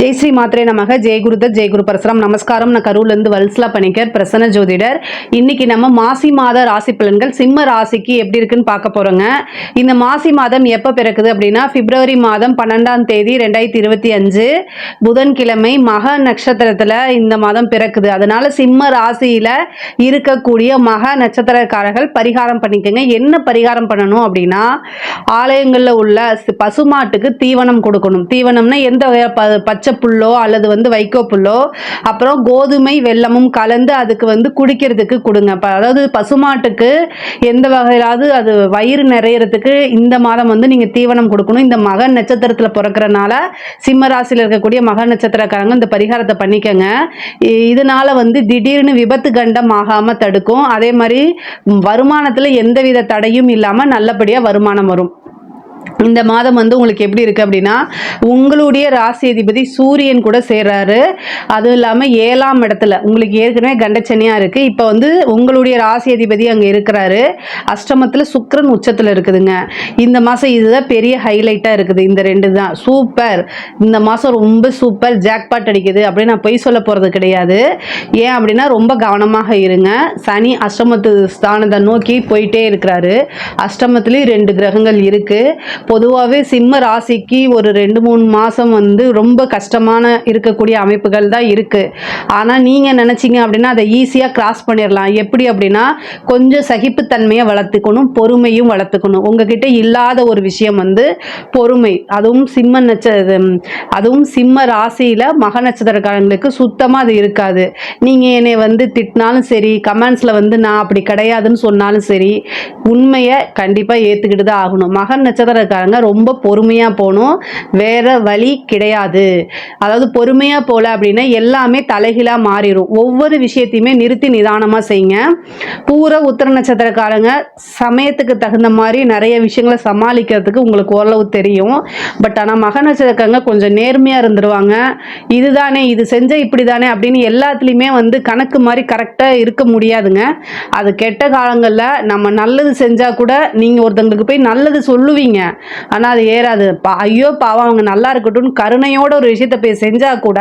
ஜெய் ஸ்ரீ மாத்ரே நமக. ஜெய் குருதத் ஜெய் குரு பரசுராம். நமஸ்காரம். நான் கரூர்லேருந்து வல்ஸ்லா பணிக்கர் பிரசன்ன ஜோதிடர். இன்னைக்கு நம்ம மாசி மாத ராசி பலன்கள் சிம்ம ராசிக்கு எப்படி இருக்குன்னு பார்க்க போகிறோங்க இந்த மாசி மாதம் எப்போ பிறக்குது அப்படின்னா பிப்ரவரி மாதம் பன்னெண்டாம் தேதி ரெண்டாயிரத்தி இருபத்தி அஞ்சு புதன்கிழமை மக நட்சத்திரத்தில் இந்த மாதம் பிறக்குது. அதனால சிம்ம ராசியில் இருக்கக்கூடிய மக நட்சத்திரக்காரர்கள் பரிகாரம் பண்ணிக்கோங்க. என்ன பரிகாரம் பண்ணணும் அப்படின்னா ஆலயங்களில் உள்ள பசுமாட்டுக்கு தீவனம் கொடுக்கணும். தீவனம்னா எந்த வகை ப- பச்சை புல்லோ அல்லது வந்து வைக்கோ புல்லோ அப்புறம் கோதுமை வெல்லமும் கலந்து அதுக்கு வந்து குடிக்கிறதுக்கு கொடுங்க. அதாவது பசுமாட்டுக்கு எந்த வகையிலாவது அது வயிறு நிறையறதுக்கு இந்த மாதம் வந்து நீங்கள் தீவனம் கொடுக்கணும். இந்த மக நட்சத்திரத்தில் பிறக்கிறனால சிம்ம ராசியில் இருக்கக்கூடிய மக நட்சத்திரக்காரங்க இந்த பரிகாரத்தை பண்ணிக்கங்க. இதனால வந்து திடீர்னு விபத்து கண்டம் ஆகாமல் தடுக்கும். அதே மாதிரி வருமானத்தில் எந்தவித தடையும் இல்லாமல் நல்லபடியாக வருமானம் வரும். இந்த மாதம் வந்து உங்களுக்கு எப்படி இருக்குது அப்படின்னா உங்களுடைய ராசி அதிபதி சூரியன் கூட சேர்றாரு. அதுவும் இல்லாமல் ஏழாம் இடத்துல உங்களுக்கு ஏற்கனவே கண்டச்சனியாக இருக்குது இப்போ வந்து உங்களுடைய ராசி அதிபதி அங்கே இருக்கிறாரு. அஷ்டமத்தில் சுக்கிரன் உச்சத்தில் இருக்குதுங்க. இந்த மாதம் இதுதான் பெரிய ஹைலைட்டாக இருக்குது. இந்த ரெண்டு தான். சூப்பர். இந்த மாதம் ரொம்ப சூப்பர். ஜாக்பாட் அடிக்குது. அப்படின்னு நான் பொய் சொல்ல போகிறது கிடையாது. ஏன் அப்படின்னா ரொம்ப கவனமாக இருங்க. சனி அஷ்டமத்து ஸ்தானத்தை நோக்கி போயிட்டே இருக்கிறாரு. அஷ்டமத்துலேயும் ரெண்டு கிரகங்கள் இருக்குது பொதுவாகவே சிம்ம ராசிக்கு ஒரு ரெண்டு மூணு மாதம் வந்து ரொம்ப கஷ்டமான இருக்கக்கூடிய அமைப்புகள் தான் இருக்குது ஆனால் நீங்கள் நினச்சிங்க அப்படின்னா அதை ஈஸியாக கிராஸ் பண்ணிடலாம் எப்படி அப்படின்னா கொஞ்சம் சகிப்புத்தன்மையை வளர்த்துக்கணும் பொறுமையும் வளர்த்துக்கணும். உங்ககிட்ட இல்லாத ஒரு விஷயம் வந்து பொறுமை. அதுவும் சிம்ம நட்ச அதுவும் சிம்ம ராசியில் மக நட்சத்திரக்காரங்களுக்கு சுத்தமாக அது இருக்காது. நீங்கள் என்னை வந்து திட்டினாலும் சரி கமெண்ட்ஸில் வந்து நான் அப்படி கிடையாதுன்னு சொன்னாலும் சரி உண்மையை கண்டிப்பாக ஏற்றுக்கிட்டு தான் ஆகணும். மகன் நட்சத்திரக்காரங்க ரொம்ப பொறுமையாக போகணும். வேற வழி கிடையாது. அதாவது பொறுமையாக போகல அப்படின்னா எல்லாமே தலைகீழாக மாறிடும் ஒவ்வொரு விஷயத்தையுமே நிறுத்தி நிதானமாக செய்யுங்க. பூர உத்தர நட்சத்திரக்காரங்க சமயத்துக்கு தகுந்த மாதிரி நிறைய விஷயங்களை சமாளிக்கிறதுக்கு உங்களுக்கு ஓரளவு தெரியும். பட் ஆனால் மக நட்சத்திரக்காரங்க கொஞ்சம் நேர்மையாக இருந்துருவாங்க. இதுதானே இது செஞ்ச இப்படி தானே அப்படின்னு எல்லாத்துலேயுமே வந்து கணக்கு மாதிரி கரெக்டாக இருக்க முடியாதுங்க. அது கெட்ட காலங்களில் நம்ம நல்லது செஞ்சால் கூட நீங்கள் ஒருத்தங்களுக்கு போய் நல்லது சொல்லுவீங்க. ஆனால் அது ஏறாது. பா ஐயோ பாவம் அவங்க நல்லா இருக்கட்டும்னு கருணையோட ஒரு விஷயத்த போய் செஞ்சால் கூட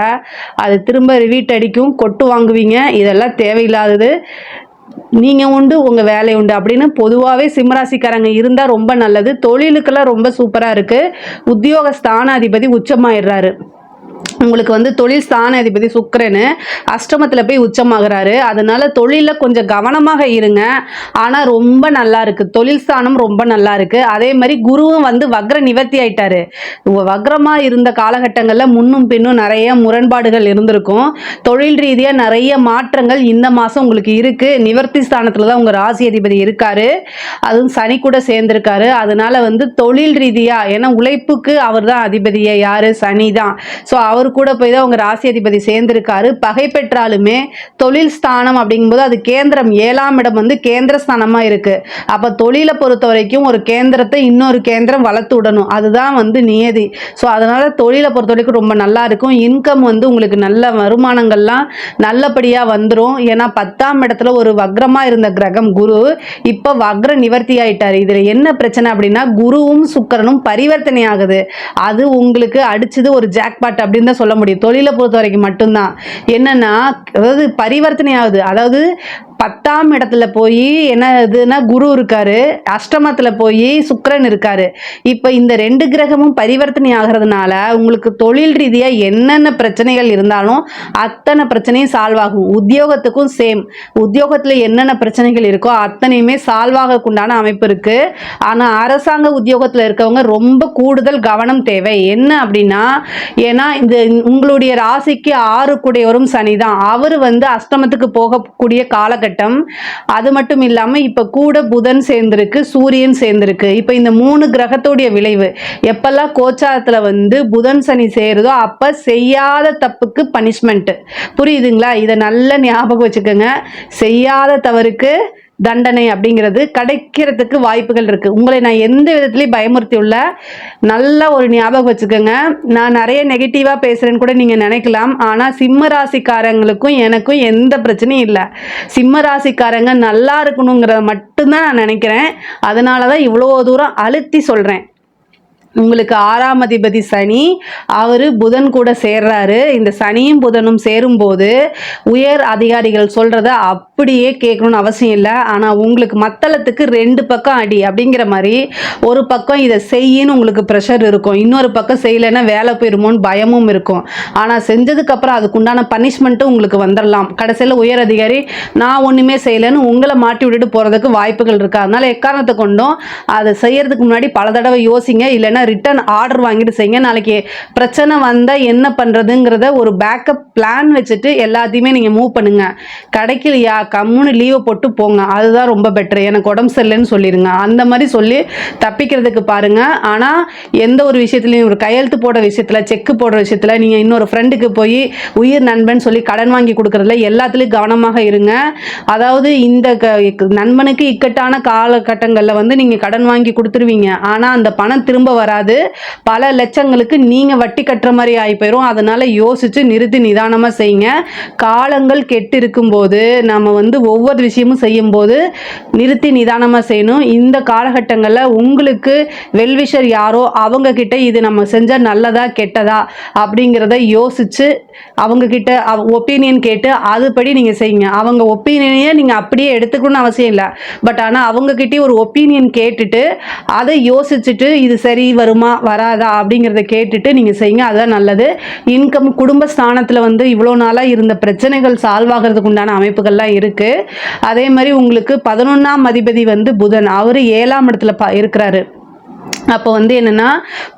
அது திரும்ப ரிவீட் அடிக்கும் கொட்டு வாங்குவீங்க. இதெல்லாம் தேவையில்லாதது. நீங்கள் உண்டு உங்கள் வேலை உண்டு அப்படின்னு பொதுவாகவே சிம்மராசிக்காரங்க இருந்தால் ரொம்ப நல்லது. தொழிலுக்கெல்லாம் ரொம்ப சூப்பராக இருக்குது உத்தியோக ஸ்தானாதிபதி உச்சமாயிடுறாரு. உங்களுக்கு வந்து தொழில் ஸ்தானாதிபதி அதிபதி அஷ்டமத்தில் போய் உச்சமாகிறாரு. அதனால தொழிலில் கொஞ்சம் கவனமாக இருங்க. ஆனால் ரொம்ப நல்லா இருக்கு. தொழில் ஸ்தானம் ரொம்ப நல்லா இருக்கு. அதே மாதிரி குருவும் வந்து வக்ர நிவர்த்தி ஆயிட்டாரு. வக்ரமாக இருந்த காலகட்டங்களில் முன்னும் பின்னும் நிறைய முரண்பாடுகள் இருந்திருக்கும். தொழில் ரீதியாக நிறைய மாற்றங்கள் இந்த மாதம் உங்களுக்கு இருக்கு. நிவர்த்தி ஸ்தானத்தில் தான் உங்கள் ராசி அதிபதி இருக்காரு. அதுவும் சனி கூட சேர்ந்திருக்காரு. அதனால வந்து தொழில் ரீதியாக ஏன்னா உழைப்புக்கு அவர் தான் அதிபதியே யாரு? சனி தான். ஸோ அவர் கூட போய் தான் உங்கள் ராசி அதிபதி சேர்ந்திருக்காரு. பகை பெற்றாலுமே தொழில் ஸ்தானம் அப்படிங்கும்போது அது கேந்திரம் ஏழாம் இடம் வந்து கேந்திர ஸ்தானமாக இருக்கு. அப்போ தொழிலை பொறுத்த வரைக்கும் ஒரு கேந்திரத்தை இன்னொரு கேந்திரம் வளர்த்து விடணும். அதுதான் வந்து நியதி. ஸோ அதனால தொழிலை பொறுத்த வரைக்கும் ரொம்ப நல்லா இருக்கும். இன்கம் வந்து உங்களுக்கு நல்ல வருமானங்கள்லாம் நல்லபடியாக வந்துடும் ஏன்னா பத்தாம் இடத்துல ஒரு வக்ரமாக இருந்த கிரகம் குரு. இப்போ வக்ர நிவர்த்தி ஆயிட்டார். இதில் என்ன பிரச்சனை அப்படின்னா குருவும் சுக்கரனும் பரிவர்த்தனை ஆகுது. அது உங்களுக்கு அடிச்சது ஒரு ஜாக்பாட் அப்படி அப்படின்னு தான் சொல்ல முடியும். தொழிலை பொறுத்த வரைக்கும் மட்டும்தான். என்னன்னா அதாவது பரிவர்த்தனை ஆகுது அதாவது பத்தாம் இடத்துல போய் என்ன இதுன்னா குரு இருக்காரு அஷ்டமத்தில் போய் சுக்கரன் இருக்காரு. இப்போ இந்த ரெண்டு கிரகமும் பரிவர்த்தனை ஆகிறதுனால உங்களுக்கு தொழில் ரீதியாக என்னென்ன பிரச்சனைகள் இருந்தாலும் அத்தனை பிரச்சனையும் சால்வ் ஆகும். உத்தியோகத்துக்கும் சேம் உத்தியோகத்தில் என்னென்ன பிரச்சனைகள் இருக்கோ அத்தனையுமே சால்வ் ஆகக்குண்டான அமைப்பு இருக்குது ஆனால் அரசாங்க உத்தியோகத்தில் இருக்கவங்க ரொம்ப கூடுதல் கவனம் தேவை. என்ன அப்படின்னா ஏன்னா இந்த உங்களுடைய ராசிக்கு ஆறு கூடையவரும் சனி தான் அவர் வந்து அஷ்டமத்துக்கு போகக்கூடிய காலகட்டம் அது மட்டும் இல்லாமல் இப்போ கூட புதன் சேர்ந்திருக்கு சூரியன் சேர்ந்திருக்கு. இப்போ இந்த மூணு கிரகத்துடைய விளைவு எப்பெல்லாம் கோச்சாரத்தில் வந்து புதன் சனி சேருதோ அப்போ செய்யாத தப்புக்கு பனிஷ்மெண்ட் புரியுதுங்களா? இதை நல்ல ஞாபகம் வச்சுக்கோங்க. செய்யாத தவறுக்கு தண்டனை அப்படிங்கிறது கிடைக்கிறதுக்கு வாய்ப்புகள் இருக்குது உங்களை நான் எந்த விதத்துலையும் பயமுறுத்தி உள்ள நல்ல ஒரு ஞாபகம் வச்சுக்கோங்க. நான் நிறைய நெகட்டிவாக பேசுகிறேன்னு கூட நீங்கள் நினைக்கலாம். ஆனால் சிம்ம ராசிக்காரங்களுக்கும் எனக்கும் எந்த பிரச்சனையும் இல்லை. சிம்ம ராசிக்காரங்க நல்லா இருக்கணுங்கிறத மட்டும்தான் நான் நினைக்கிறேன். அதனால தான் இவ்வளோ தூரம் அழுத்தி சொல்கிறேன் உங்களுக்கு ஆறாம் அதிபதி சனி அவர் புதன் கூட சேர்றாரு. இந்த சனியும் புதனும் சேரும்போது உயர் அதிகாரிகள் சொல்கிறத அப்படியே கேட்கணும்னு அவசியம் இல்லை. ஆனால் உங்களுக்கு மத்தளத்துக்கு ரெண்டு பக்கம் அடி அப்படிங்கிற மாதிரி ஒரு பக்கம் இதை செய்யின்னு உங்களுக்கு ப்ரெஷர் இருக்கும். இன்னொரு பக்கம் செய்யலைன்னா வேலை போயிருமோன்னு பயமும் இருக்கும். ஆனால் செஞ்சதுக்கப்புறம் அதுக்குண்டான பனிஷ்மெண்ட்டும் உங்களுக்கு வந்துடலாம் கடைசியில் உயர் அதிகாரி நான் ஒன்றுமே செய்யலைன்னு உங்களை மாட்டி விட்டுட்டு போகிறதுக்கு வாய்ப்புகள் இருக்குது அதனால் எக்காரணத்தை கொண்டும் அதை செய்யறதுக்கு முன்னாடி பல தடவை யோசிங்க. இல்லைன்னா ரிட்டர்ன் ஆர்டர் வாங்கிட்டு செய்யுங்க. நாளைக்கு பிரச்சனை வந்தால் என்ன பண்ணுறதுங்கிறத ஒரு பேக்கப் பிளான் வச்சுட்டு எல்லாத்தையுமே நீங்கள் மூவ் பண்ணுங்க. கிடைக்கலையா? கம்முன்னு லீவை போட்டு போங்க. அதுதான் ரொம்ப பெட்டர் எனக்கு உடம்பு சரியில்லைன்னு சொல்லிடுங்க. அந்த மாதிரி சொல்லி தப்பிக்கிறதுக்கு பாருங்க. ஆனால் எந்த ஒரு விஷயத்துலையும் ஒரு கையெழுத்து போட விஷயத்தில் செக்கு போடுற விஷயத்தில் நீங்கள் இன்னொரு ஃப்ரெண்டுக்கு போய் உயிர் நண்பன் சொல்லி கடன் வாங்கி கொடுக்கறதுல எல்லாத்துலேயும் கவனமாக இருங்க. அதாவது இந்த க- நண்பனுக்கு இக்கட்டான காலகட்டங்களில் வந்து நீங்கள் கடன் வாங்கி கொடுத்துருவீங்க. ஆனால் அந்த பணம் திரும்ப வராது. பல லட்சங்களுக்கு நீங்கள் வட்டி கட்டுற மாதிரி ஆகி போயிடும் அதனால் யோசித்து நிறுத்தி நிதானமாக செய்யுங்க. காலங்கள் கெட்டு இருக்கும்போது நம்ம வந்து ஒவ்வொரு விஷயமும் செய்யும்போது நிறுத்தி நிதானமாக செய்யணும். இந்த காலகட்டங்களில் உங்களுக்கு வெல்விஷர் யாரோ அவங்க கிட்ட இது நம்ம செஞ்சால் நல்லதா கெட்டதா அப்படிங்கிறத யோசித்து அவங்க கிட்ட ஒப்பீனியன் கேட்டு அதுபடி நீங்கள் செய்யுங்க. அவங்க ஒப்பீனியனையே நீங்கள் அப்படியே எடுத்துக்கணும்னு அவசியம் இல்லை. பட் ஆனால் அவங்கக்கிட்டே ஒரு ஒப்பீனியன் கேட்டுட்டு அதை யோசிச்சுட்டு இது சரி வருமா வராதா அப்படிங்கிறத கேட்டுட்டு நீங்கள் செய்யுங்க. அதுதான் நல்லது. இன்கம் குடும்ப ஸ்தானத்தில் வந்து இவ்வளோ நாளாக இருந்த பிரச்சனைகள் சால்வ் ஆகிறதுக்கு உண்டான அமைப்புகள்லாம் இருக்குது அதே மாதிரி உங்களுக்கு பதினொன்றாம் அதிபதி வந்து புதன். அவர் ஏழாம் இடத்துல ப இருக்கிறாரு. அப்போ வந்து என்னென்னா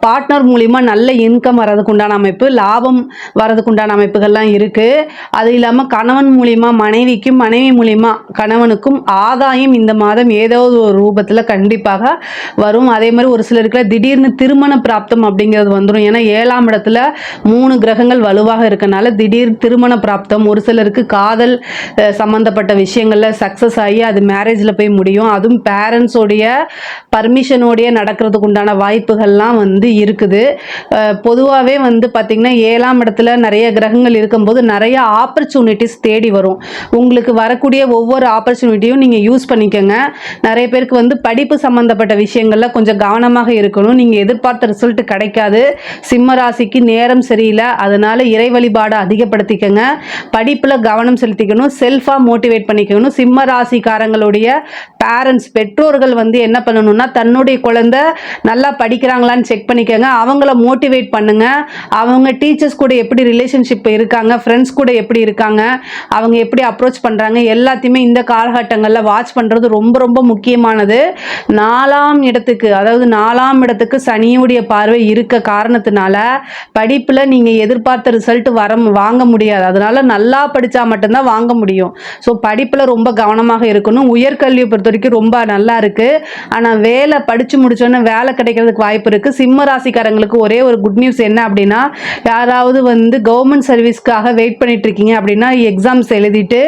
பார்ட்னர் மூலிமா நல்ல இன்கம் வர்றதுக்கு உண்டான அமைப்பு லாபம் வர்றதுக்கு உண்டான அமைப்புகள்லாம் இருக்குது அது இல்லாமல் கணவன் மூலிமா மனைவிக்கும் மனைவி மூலிமா கணவனுக்கும் ஆதாயம் இந்த மாதம் ஏதாவது ஒரு ரூபத்தில் கண்டிப்பாக வரும். அதே மாதிரி ஒரு சிலருக்கு திடீர்னு திருமண பிராப்தம் அப்படிங்கிறது வந்துடும் ஏன்னா ஏழாம் இடத்துல மூணு கிரகங்கள் வலுவாக இருக்கனால திடீர் திருமண பிராப்தம் ஒரு சிலருக்கு காதல் சம்மந்தப்பட்ட விஷயங்களில் சக்ஸஸ் ஆகி அது மேரேஜில் போய் முடியும். அதுவும் பேரண்ட்ஸோடைய பர்மிஷனோடைய நடக்கிறதுக்கு உண்டான வாய்ப்புகள்லாம் வந்து இருக்குது. பொதுவாகவே வந்து பார்த்திங்கன்னா ஏழாம் இடத்துல நிறைய கிரகங்கள் இருக்கும்போது நிறைய ஆப்பர்ச்சுனிட்டிஸ் தேடி வரும். உங்களுக்கு வரக்கூடிய ஒவ்வொரு ஆப்பர்ச்சுனிட்டியும் நீங்கள் யூஸ் பண்ணிக்கோங்க. நிறைய பேருக்கு வந்து படிப்பு சம்மந்தப்பட்ட விஷயங்களில் கொஞ்சம் கவனமாக இருக்கணும். நீங்கள் எதிர்பார்த்த ரிசல்ட் கிடைக்காது. சிம்ம ராசிக்கு நேரம் சரியில்லை. அதனால் இறை வழிபாடு அதிகப்படுத்திக்கங்க. படிப்பில் கவனம் செலுத்திக்கணும். செல்ஃபாக மோட்டிவேட் பண்ணிக்கணும். சிம்ம ராசிக்காரங்களுடைய பேரண்ட்ஸ் பெற்றோர்கள் வந்து என்ன பண்ணணும்னா தன்னுடைய குழந்தை நல்லா படிக்கிறாங்களான்னு செக் பண்ணிக்கோங்க. அவங்கள மோட்டிவேட் பண்ணுங்க. அவங்க டீச்சர்ஸ் கூட எப்படி ரிலேஷன்ஷிப் இருக்காங்க ஃப்ரெண்ட்ஸ் கூட எப்படி இருக்காங்க அவங்க எப்படி அப்ரோச் பண்ணுறாங்க எல்லாத்தையுமே இந்த காலகட்டங்களில் வாட்ச் பண்ணுறது ரொம்ப ரொம்ப முக்கியமானது. நாலாம் இடத்துக்கு அதாவது நாலாம் இடத்துக்கு சனியுடைய பார்வை இருக்க காரணத்தினால படிப்பில் நீங்கள் எதிர்பார்த்த ரிசல்ட் வர வாங்க முடியாது. அதனால நல்லா படித்தா மட்டும்தான் வாங்க முடியும். ஸோ படிப்பில் ரொம்ப கவனமாக இருக்கணும். உயர்கல்வியை பொறுத்த வரைக்கும் ரொம்ப நல்லா இருக்குது ஆனால் வேலை படித்து முடித்தோன்னே வேலை கிடைக்கிறதுக்கு வாய்ப்பு இருக்குது சிம்ம ராசிக்காரங்களுக்கு ஒரே ஒரு குட் நியூஸ் என்ன அப்படின்னா யாராவது வந்து கவர்மெண்ட் சர்வீஸ்க்காக வெயிட் பண்ணிட்டு இருக்கீங்க அப்படின்னா எக்ஸாம்ஸ் எழுதிட்டு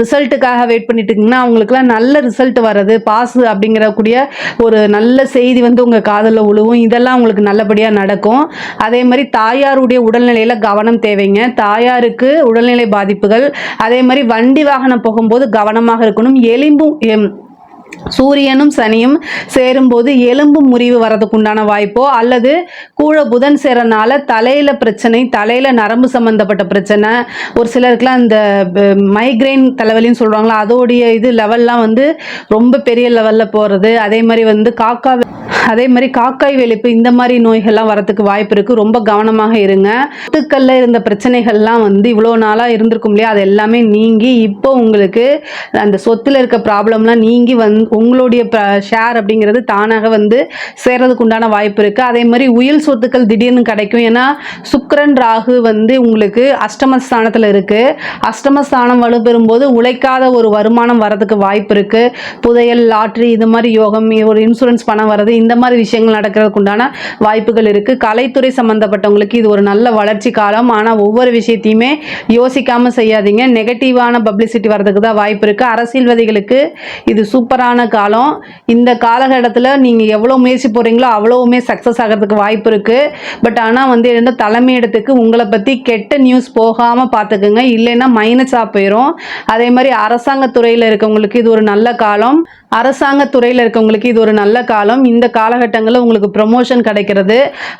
ரிசல்ட்டுக்காக வெயிட் பண்ணிட்டு இருக்கீங்கன்னா அவங்களுக்குலாம் நல்ல ரிசல்ட் வர்றது பாஸ் அப்படிங்கிற கூடிய ஒரு நல்ல செய்தி வந்து உங்கள் காதில் உழுவும். இதெல்லாம் உங்களுக்கு நல்லபடியாக நடக்கும். அதே மாதிரி தாயாருடைய உடல்நிலையில் கவனம் தேவைங்க. தாயாருக்கு உடல்நிலை பாதிப்புகள். அதே மாதிரி வண்டி வாகனம் போகும்போது கவனமாக இருக்கணும். எலும்பும் எம், சூரியனும் சனியும் சேரும்போது எலும்பு முறிவு வரதுக்குண்டான வாய்ப்போ அல்லது கூட புதன் சேரனால தலையில பிரச்சனை தலையில நரம்பு சம்பந்தப்பட்ட பிரச்சனை ஒரு சிலருக்குலாம் இந்த மைக்ரைன் தலைவலின்னு சொல்றாங்களா அதோடைய இது லெவல்லாம் வந்து ரொம்ப பெரிய லெவல்ல போறது. அதே மாதிரி வந்து காக்கா அதே மாதிரி காக்காய் வெளுப்பு இந்த மாதிரி நோய்கள்லாம் வரத்துக்கு வாய்ப்பு இருக்குது ரொம்ப கவனமாக இருங்க. முத்துக்கல்ல இருந்த பிரச்சனைகள்லாம் வந்து இவ்வளோ நாளாக இருந்திருக்கும் இல்லையா? அது எல்லாமே நீங்கி இப்போ உங்களுக்கு அந்த சொத்தில் இருக்க ப்ராப்ளம்லாம் நீங்கி வந் உங்களுடைய ஷேர் அப்படிங்கிறது தானாக வந்து சேர்றதுக்கு உண்டான வாய்ப்பு இருக்குது அதே மாதிரி உயில் சொத்துக்கள் திடீர்னு கிடைக்கும். ஏன்னா சுக்கரன் ராகு வந்து உங்களுக்கு அஷ்டமஸ்தானத்தில் இருக்குது அஷ்டமஸ்தானம் வலுப்பெறும்போது உழைக்காத ஒரு வருமானம் வரதுக்கு வாய்ப்பு இருக்குது புதையல் லாட்ரி இது மாதிரி யோகம் ஒரு இன்சூரன்ஸ் பணம் வர்றது இந்த மாதிரி விஷயங்கள் நடக்கிறதுக்கு உண்டான வாய்ப்புகள் இருக்குது கலைத்துறை சம்மந்தப்பட்டவங்களுக்கு இது ஒரு நல்ல வளர்ச்சி காலம். ஆனால் ஒவ்வொரு விஷயத்தையுமே யோசிக்காமல் செய்யாதீங்க. நெகட்டிவான பப்ளிசிட்டி வர்றதுக்கு தான் வாய்ப்பு இருக்குது அரசியல்வாதிகளுக்கு இது சூப்பரான காலம். இந்த காலகட்டத்தில் நீங்கள் எவ்வளோ முயற்சி போகிறீங்களோ அவ்வளோவுமே சக்ஸஸ் ஆகிறதுக்கு வாய்ப்பு இருக்குது பட் ஆனால் வந்து என்ன தலைமையிடத்துக்கு உங்களை பற்றி கெட்ட நியூஸ் போகாமல் பார்த்துக்குங்க இல்லைன்னா மைனஸாக போயிடும் அதே மாதிரி அரசாங்க துறையில் இருக்கவங்களுக்கு இது ஒரு நல்ல காலம். அரசாங்க துறையில் இருக்கவங்களுக்கு இது ஒரு நல்ல காலம். இந்த காலகட்டங்களில் உங்களுக்கு ப்ரொமோஷன் கிடைக்கிறது.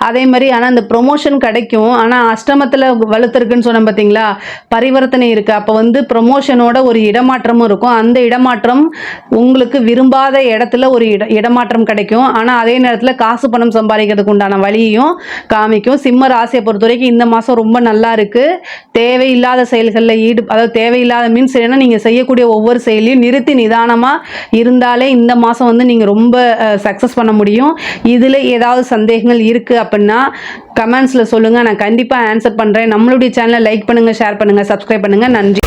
அதே மாதிரி ஆனால் அந்த ப்ரொமோஷன் கிடைக்கும். ஆனால் அஷ்டமத்தில் வலுத்திருக்குன்னு சொன்னோம் பார்த்தீங்களா பரிவர்த்தனை இருக்குது அப்போ வந்து ப்ரொமோஷனோட ஒரு இடமாற்றமும் இருக்கும். அந்த இடமாற்றம் உங்களுக்கு விரும்பாத இடத்துல ஒரு இட இடமாற்றம் கிடைக்கும். ஆனால் அதே நேரத்தில் காசு பணம் சம்பாதிக்கிறதுக்கு உண்டான வழியையும் காமிக்கும். சிம்ம ராசியை பொறுத்த வரைக்கும் இந்த மாதம் ரொம்ப நல்லா இருக்குது தேவையில்லாத செயல்களில் ஈடு அதாவது தேவையில்லாத மீன்ஸ் என்னன்னா நீங்கள் செய்யக்கூடிய ஒவ்வொரு செயலையும் நிறுத்தி நிதானமாக இருந்து இருந்தாலே இந்த மாதம் வந்து நீங்கள் ரொம்ப சக்ஸஸ் பண்ண முடியும். இதில் ஏதாவது சந்தேகங்கள் இருக்குது அப்படின்னா கமெண்ட்ஸில் சொல்லுங்கள் நான் கண்டிப்பாக ஆன்சர் பண்ணுறேன் நம்மளுடைய சேனலை லைக் பண்ணுங்கள் ஷேர் பண்ணுங்கள் சப்ஸ்கிரைப் பண்ணுங்கள் நன்றி.